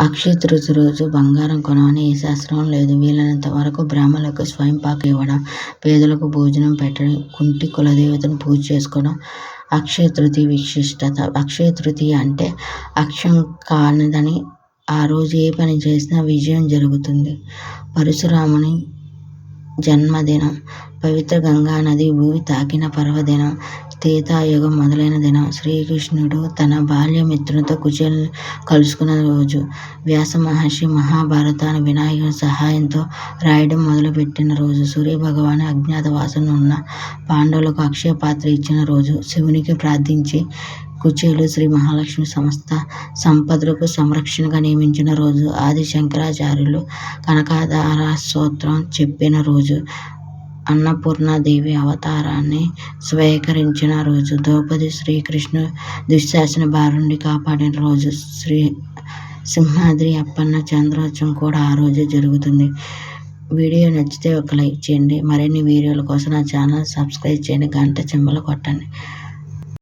అక్షయ తృతి రోజు బంగారం కొనమని ఏ శాస్త్రం లేదు. వీలైనంత వరకు బ్రాహ్మణులకు స్వయంపాకం ఇవ్వడం, పేదలకు భోజనం పెట్టడం, కుంటి కులదేవతను పూజ చేసుకోవడం అక్షయ తృతీయ విశిష్టత. అక్షయ తృతీయ అంటే అక్షం కానిదని ఆ రోజు ఏ పని చేసినా విజయం జరుగుతుంది. పరశురాముని జన్మదినం, పవిత్ర గంగానది భూమి తాకిన పర్వదినం, త్రేతాయుగం మొదలైన దినం, శ్రీకృష్ణుడు తన బాల్య మిత్రునితో కుచేలుని కలుసుకున్న రోజు, వ్యాసమహర్షి మహాభారతాన్ని వినాయకుని సహాయంతో రాయడం మొదలుపెట్టిన రోజు, సూర్యభగవానుడు అజ్ఞాతవాసంలో ఉన్న పాండవులకు అక్షయ పాత్ర ఇచ్చిన రోజు, శివునికి ప్రార్థించి కుచేలుడు శ్రీ మహాలక్ష్మి సమస్త సంపదలకు సంరక్షణగా నియమించిన రోజు, ఆది శంకరాచార్యులు కనకాధార స్తోత్రం చెప్పిన రోజు, అన్నపూర్ణాదేవి అవతారాన్ని స్వీకరించిన రోజు, ద్రౌపది శ్రీకృష్ణుని దుశ్శాసన బారి కాపాడిన రోజు, సింహాద్రి అప్పన్న చంద్రోత్సవం కూడా ఆ రోజే జరుగుతుంది. వీడియో నచ్చితే ఒక లైక్ చేయండి. మరిన్ని వీడియోల కోసం నా ఛానల్ సబ్స్క్రైబ్ చేయండి. గంట సింబల్ కొట్టండి.